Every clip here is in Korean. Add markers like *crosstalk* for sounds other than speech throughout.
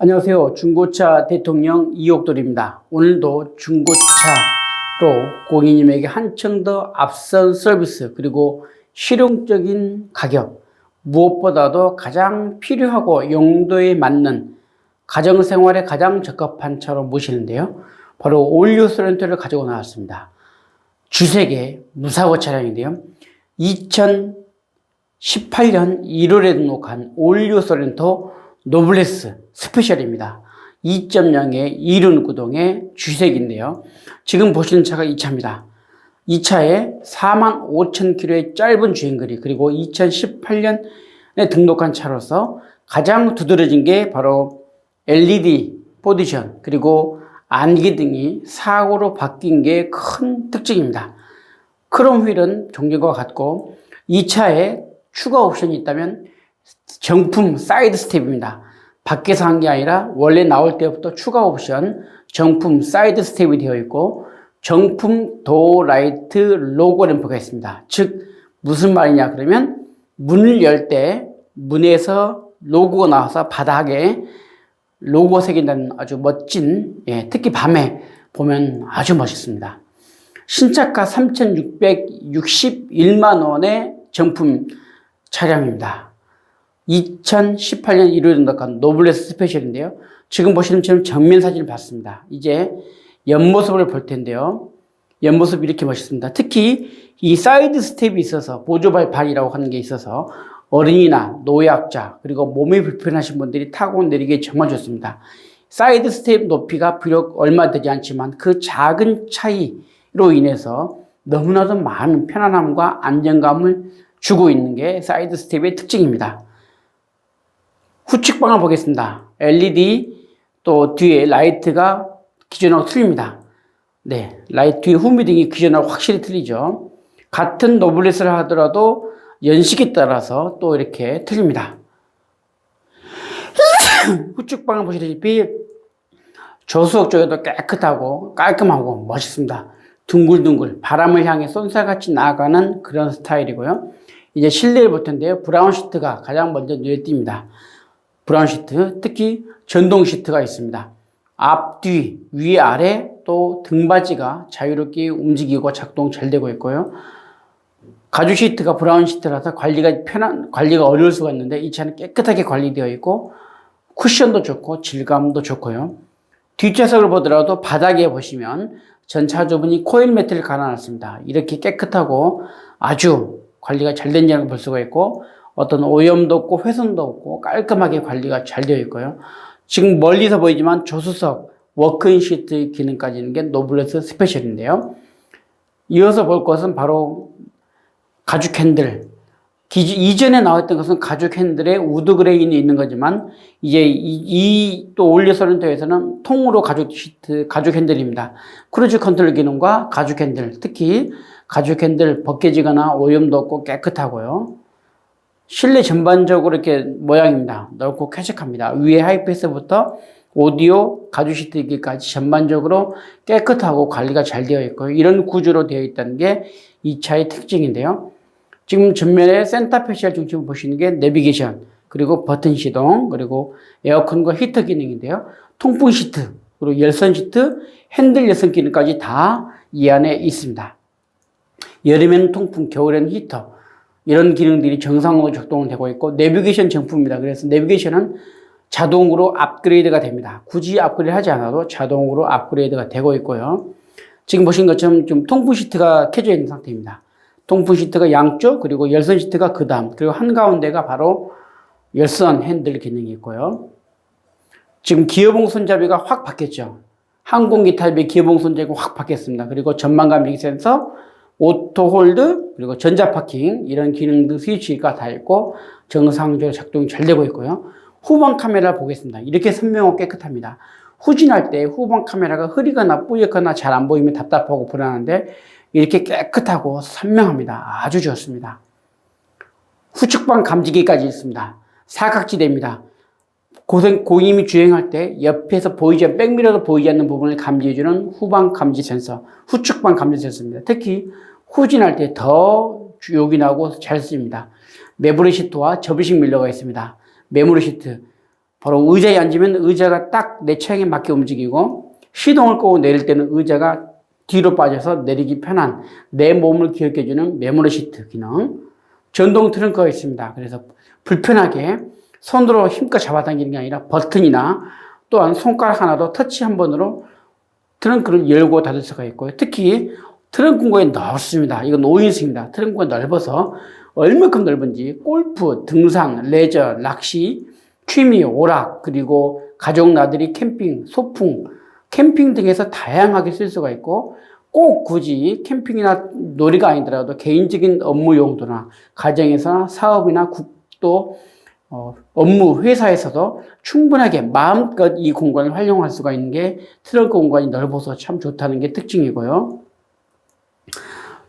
안녕하세요. 중고차 대통령 이옥돌입니다. 오늘도 중고차로 고객님에게 한층 더 앞선 서비스 그리고 실용적인 가격 무엇보다도 가장 필요하고 용도에 맞는 가정생활에 가장 적합한 차로 모시는데요. 바로 올류 소렌토를 가지고 나왔습니다. 주색의 무사고 차량인데요. 2018년 1월에 등록한 올류 소렌토 노블레스 스페셜입니다. 2.0의 이륜 구동의 주색인데요. 지금 보시는 차가 이 차입니다. 이 차에 4만 5천 킬로의 짧은 주행거리 그리고 2018년에 등록한 차로서 가장 두드러진 게 바로 LED 포지션 그리고 안기 등이 사고로 바뀐 게 큰 특징입니다. 크롬 휠은 종류가 같고 이 차에 추가 옵션이 있다면 정품 사이드 스텝입니다. 밖에서 한 게 아니라 원래 나올 때부터 추가 옵션 정품 사이드 스텝이 되어 있고 정품 도어 라이트 로고 램프가 있습니다. 즉 무슨 말이냐 그러면 문을 열 때 문에서 로고가 나와서 바닥에 로고 새긴다는 아주 멋진 예, 특히 밤에 보면 아주 멋있습니다. 신차가 3,661만 원의 정품 차량입니다. 2018년 1월에 등록한 노블레스 스페셜인데요. 지금 보시는 처럼 정면 사진을 봤습니다. 이제 옆모습을 볼 텐데요. 옆모습 이렇게 멋있습니다. 특히 이 사이드 스텝이 있어서 보조발판이라고 하는 게 있어서 어린이나 노약자 그리고 몸이 불편하신 분들이 타고 내리기 정말 좋습니다. 사이드 스텝 높이가 비록 얼마 되지 않지만 그 작은 차이로 인해서 너무나도 많은 편안함과 안정감을 주고 있는 게 사이드 스텝의 특징입니다. 후측방을 보겠습니다. LED 또 뒤에 라이트가 기존하고 틀립니다. 네, 라이트 뒤에 후미등이 기존하고 확실히 틀리죠. 같은 노블레스를 하더라도 연식에 따라서 또 이렇게 틀립니다. *laughs* 후측방을 보시다시피 조수석 쪽에도 깨끗하고 깔끔하고 멋있습니다. 둥글둥글 바람을 향해 쏜살같이 나아가는 그런 스타일이고요. 이제 실내를 볼 텐데요. 브라운 시트가 가장 먼저 눈에 띕니다. 브라운 시트, 특히 전동 시트가 있습니다. 앞, 뒤, 위, 아래 또 등받이가 자유롭게 움직이고 작동 잘 되고 있고요. 가죽 시트가 브라운 시트라서 관리가 편한, 관리가 어려울 수가 있는데 이 차는 깨끗하게 관리되어 있고 쿠션도 좋고 질감도 좋고요. 뒷좌석을 보더라도 바닥에 보시면 전차주분이 코일 매트를 갈아놨습니다. 이렇게 깨끗하고 아주 관리가 잘 된다는 걸볼 수가 있고 어떤 오염도 없고 훼손도 없고 깔끔하게 관리가 잘 되어 있고요. 지금 멀리서 보이지만 조수석 워크인 시트 기능까지 있는 게 노블레스 스페셜인데요. 이어서 볼 것은 바로 가죽 핸들. 기지, 이전에 나왔던 것은 가죽 핸들에 우드 그레인이 있는 거지만 이제 이또 올려 소렌토에서는 통으로 가죽 시트, 가죽 핸들입니다. 크루즈 컨트롤 기능과 가죽 핸들, 특히 가죽 핸들 벗겨지거나 오염도 없고 깨끗하고요. 실내 전반적으로 이렇게 모양입니다. 넓고 쾌적합니다. 위에 하이패스부터 오디오, 가죽 시트기까지 전반적으로 깨끗하고 관리가 잘 되어 있고 이런 구조로 되어 있다는 게 이 차의 특징인데요. 지금 전면에 센터 패시얼 중심을 보시는 게 내비게이션, 그리고 버튼 시동, 그리고 에어컨과 히터 기능인데요. 통풍 시트, 그리고 열선 시트, 핸들 열선 기능까지 다 이 안에 있습니다. 여름에는 통풍, 겨울에는 히터, 이런 기능들이 정상으로 작동되고 있고, 내비게이션 정품입니다. 그래서 내비게이션은 자동으로 업그레이드가 됩니다. 굳이 업그레이드 하지 않아도 자동으로 업그레이드가 되고 있고요. 지금 보신 것처럼 좀 통풍 시트가 켜져 있는 상태입니다. 통풍 시트가 양쪽, 그리고 열선 시트가 그 다음, 그리고 한가운데가 바로 열선 핸들 기능이 있고요. 지금 기어봉 손잡이가 확 바뀌었죠. 항공기 타입의 기어봉 손잡이가 확 바뀌었습니다. 그리고 전망감 미기 센서, 오토 홀드, 그리고 전자 파킹, 이런 기능들 스위치가 다 있고, 정상적으로 작동이 잘 되고 있고요. 후방 카메라 보겠습니다. 이렇게 선명하고 깨끗합니다. 후진할 때 후방 카메라가 흐리거나 뿌옇거나 잘 안 보이면 답답하고 불안한데, 이렇게 깨끗하고 선명합니다. 아주 좋습니다. 후측방 감지기까지 있습니다. 사각지대입니다. 고생, 고임이 주행할 때 옆에서 보이지, 않- 백미러도 보이지 않는 부분을 감지해주는 후방 감지 센서, 후측방 감지 센서입니다. 특히 후진할 때 더 요긴하고 잘 씁니다. 매부리 시트와 접이식 밀러가 있습니다. 매무리 시트, 바로 의자에 앉으면 의자가 딱 내 체형에 맞게 움직이고 시동을 끄고 내릴 때는 의자가 뒤로 빠져서 내리기 편한 내 몸을 기억해주는 메모리 시트 기능. 전동 트렁크가 있습니다. 그래서 불편하게 손으로 힘껏 잡아당기는 게 아니라 버튼이나 또한 손가락 하나로 터치 한 번으로 트렁크를 열고 닫을 수가 있고요. 특히 트렁크 공간이 넓습니다. 이건 5인승입니다. 트렁크 공간이 넓어서 얼마큼 넓은지 골프, 등산, 레저, 낚시, 취미, 오락, 그리고 가족 나들이 캠핑, 소풍, 캠핑 등에서 다양하게 쓸 수가 있고 꼭 굳이 캠핑이나 놀이가 아니더라도 개인적인 업무 용도나 가정에서나 사업이나 국도 어, 업무 회사에서도 충분하게 마음껏 이 공간을 활용할 수가 있는 게 트렁크 공간이 넓어서 참 좋다는 게 특징이고요.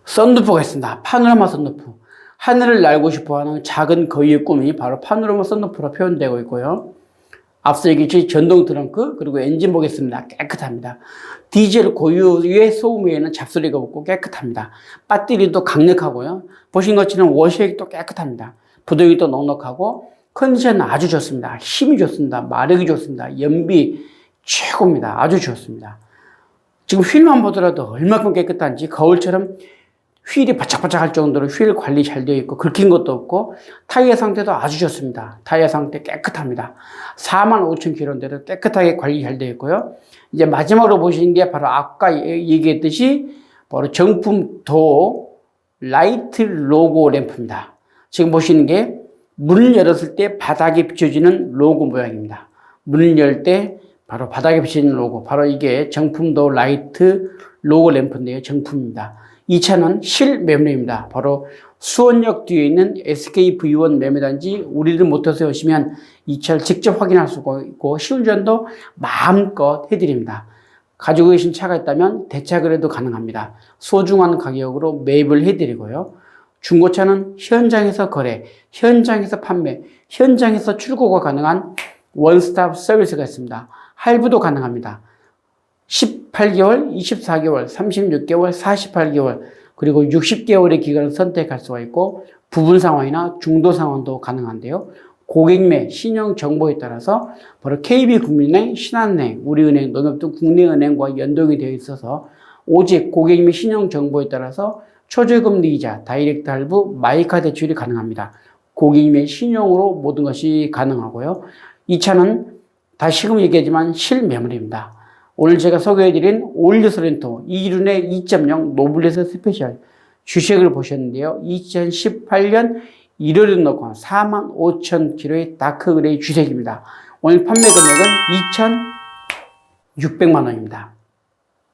썬루프가 있습니다. 파노라마 썬루프. 하늘을 날고 싶어하는 작은 거위의 꿈이 바로 파노라마 썬루프로 표현되고 있고요. 앞서 얘기했듯이 전동 트렁크 그리고 엔진 보겠습니다. 깨끗합니다. 디젤 고유의 소음에는 잡소리가 없고 깨끗합니다. 배터리도 강력하고요. 보신 것처럼 워셔액도 깨끗합니다. 부동이도 넉넉하고 컨디션은 아주 좋습니다. 힘이 좋습니다. 마력이 좋습니다. 연비 최고입니다. 아주 좋습니다. 지금 휠만 보더라도 얼마큼 깨끗한지 거울처럼 휠이 바짝바짝 할 정도로 휠 관리 잘 되어 있고 긁힌 것도 없고 타이어 상태도 아주 좋습니다. 타이어 상태 깨끗합니다. 4만 5천 킬로인데도 깨끗하게 관리 잘 되어 있고요. 이제 마지막으로 보시는 게 바로 아까 얘기했듯이 바로 정품 도 라이트 로고 램프입니다. 지금 보시는 게 문을 열었을 때 바닥에 비춰지는 로고 모양입니다. 문을 열 때 바로 바닥에 비춰지는 로고 바로 이게 정품도 라이트 로고 램프인데요. 정품입니다. 이 차는 실매매입니다. 바로 수원역 뒤에 있는 SKV1 매매단지 우리들 모터스에 오시면 이 차를 직접 확인할 수가 있고 시운전도 마음껏 해드립니다. 가지고 계신 차가 있다면 대차 거래도 가능합니다. 소중한 가격으로 매입을 해드리고요. 중고차는 현장에서 거래, 현장에서 판매, 현장에서 출고가 가능한 원스톱 서비스가 있습니다. 할부도 가능합니다. 18개월, 24개월, 36개월, 48개월, 그리고 60개월의 기간을 선택할 수가 있고 부분 상황이나 중도 상황도 가능한데요. 고객매 신용 정보에 따라서 바로 KB국민은행, 신한은행, 우리은행, 농협 등 국내은행과 연동이 되어 있어서 오직 고객 및 신용 정보에 따라서 초저금리 이자, 다이렉트 할부, 마이카 대출이 가능합니다. 고객 및 신용으로 모든 것이 가능하고요. 이 차는 다시금 얘기하지만 실매물입니다. 오늘 제가 소개해드린 올리스 렌토 이륜의 2.0 노블레스 스페셜 주식을 보셨는데요. 2018년 1월에 넣고 4만 5천 킬로의 다크 그레이 주색입니다. 오늘 판매 금액은 2,600만 원입니다.